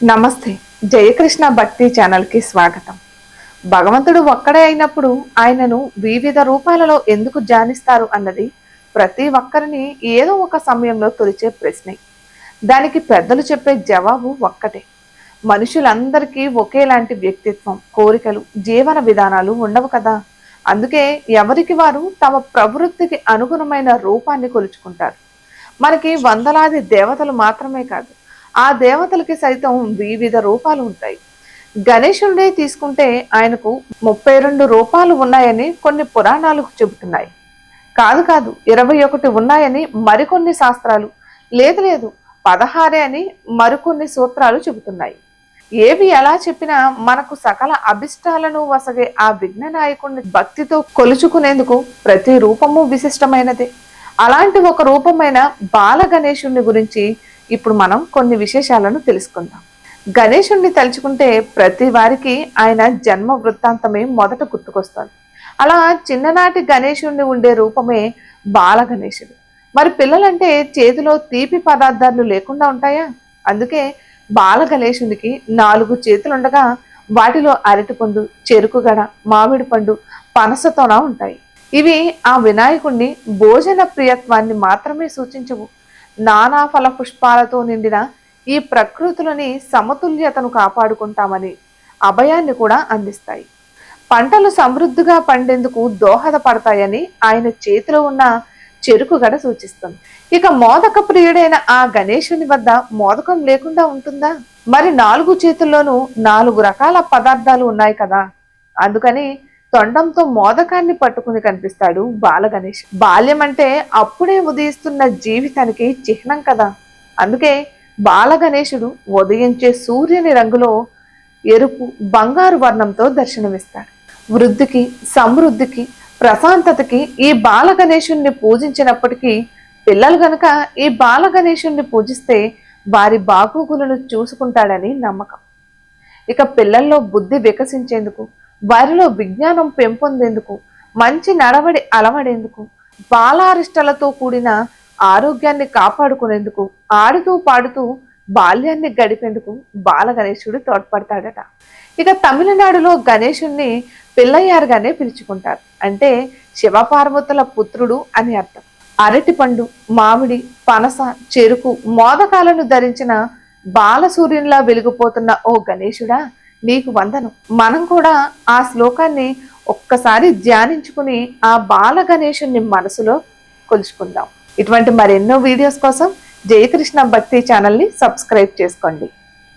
నమస్తే. జయకృష్ణ భక్తి ఛానల్కి స్వాగతం. భగవంతుడు ఒక్కడే అయినప్పుడు ఆయనను వివిధ రూపాలలో ఎందుకు ధ్యానిస్తారు అన్నది ప్రతి ఒక్కరిని ఏదో ఒక సమయంలో తొలిచే ప్రశ్నే. దానికి పెద్దలు చెప్పే జవాబు ఒక్కటే. మనుషులందరికీ ఒకేలాంటి వ్యక్తిత్వం కోరికలు జీవన విధానాలు ఉండవు కదా. అందుకే ఎవరికి వారు తమ ప్రవృత్తికి అనుగుణమైన రూపాన్ని కొలుచుకుంటారు. మనకి వందలాది దేవతలు మాత్రమే కాదు ఆ దేవతలకి సైతం వివిధ రూపాలు ఉంటాయి. గణేశుడే తీసుకుంటే ఆయనకు ముప్పై రెండు రూపాలు ఉన్నాయని కొన్ని పురాణాలు చెబుతున్నాయి. కాదు కాదు ఇరవై ఒకటి ఉన్నాయని మరికొన్ని శాస్త్రాలు లేదు లేదు పదహారే అని మరికొన్ని సూత్రాలు చెబుతున్నాయి. ఏవి ఎలా చెప్పినా మనకు సకల అభిష్టాలను వసగే ఆ విఘ్న నాయకుడిని భక్తితో కొలుచుకునేందుకు ప్రతి రూపము విశిష్టమైనదే. అలాంటి ఒక రూపమైన బాల గణేశుని గురించి ఇప్పుడు మనం కొన్ని విశేషాలను తెలుసుకుందాం. గణేశుణ్ణి తలుచుకుంటే ప్రతి వారికి ఆయన జన్మ వృత్తాంతమే మొదట గుర్తుకొస్తుంది. అలా చిన్ననాటి గణేశుణ్ణి ఉండే రూపమే బాల గణేశుడు మరి పిల్లలంటే చేతిలో తీపి పదార్థాలు లేకుండా ఉంటాయా? అందుకే బాల గణేశునికి నాలుగు చేతులుండగా వాటిలో అరటిపండు చెరుకుగడ మామిడి పండు పనసతోన ఉంటాయి. ఇవి ఆ వినాయకుణ్ణి భోజన ప్రియత్వాన్ని మాత్రమే సూచించవు. నానా ఫల పుష్పాలతో నిండిన ఈ ప్రకృతులని సమతుల్యతను కాపాడుకుంటామని అభయాన్ని కూడా అందిస్తాయి. పంటలు సమృద్ధిగా పండేందుకు దోహదపడతాయని ఆయన చేతిలో ఉన్న చెరుకు గడ సూచిస్తుంది. ఇక మోదక ప్రియుడైన ఆ గణేశుని వద్ద మోదకం లేకుండా ఉంటుందా? మరి నాలుగు చేతుల్లోనూ నాలుగు రకాల పదార్థాలు ఉన్నాయి కదా. అందుకని తొండంతో మోదకాన్ని పట్టుకుని కనిపిస్తాడు బాలగణేష్. బాల్యం అంటే అప్పుడే ఉదయిస్తున్న జీవితానికి చిహ్నం కదా. అందుకే బాలగణేశుడు ఉదయించే సూర్యుని రంగులో ఎరుపు బంగారు వర్ణంతో దర్శనమిస్తాడు. వృద్ధికి సమృద్ధికి ప్రశాంతతకి ఈ బాలగణేశుణ్ణి పూజించినప్పటికీ పిల్లలు గనక ఈ బాలగణేశుణ్ణి పూజిస్తే వారి బాగోగులను చూసుకుంటాడని నమ్మకం. ఇక పిల్లల్లో బుద్ధి వికసించేందుకు వారిలో విజ్ఞానం పెంపొందేందుకు మంచి నడవడి అలవడేందుకు బాలారిష్టలతో కూడిన ఆరోగ్యాన్ని కాపాడుకునేందుకు ఆడుతూ పాడుతూ బాల్యాన్ని గడిపేందుకు బాల గణేశుడు తోడ్పడతాడట. ఇక తమిళనాడులో గణేశుణ్ణి పిల్లయ్యారుగానే పిలుచుకుంటారు. అంటే శివపార్వతుల పుత్రుడు అని అర్థం. అరటిపండు మామిడి పనస చెరుకు మోదకాలను ధరించిన బాలసూర్యునిలా వెలిగిపోతున్న ఓ గణేశుడా నీకు వందను. మనం కూడా ఆ శ్లోకాన్ని ఒక్కసారి ధ్యానించుకుని ఆ బాల గణేషుని మనసులో కొలుచుకుందాం. ఇటువంటి మరెన్నో వీడియోస్ కోసం జయకృష్ణ భక్తి ఛానల్ని సబ్స్క్రైబ్ చేసుకోండి.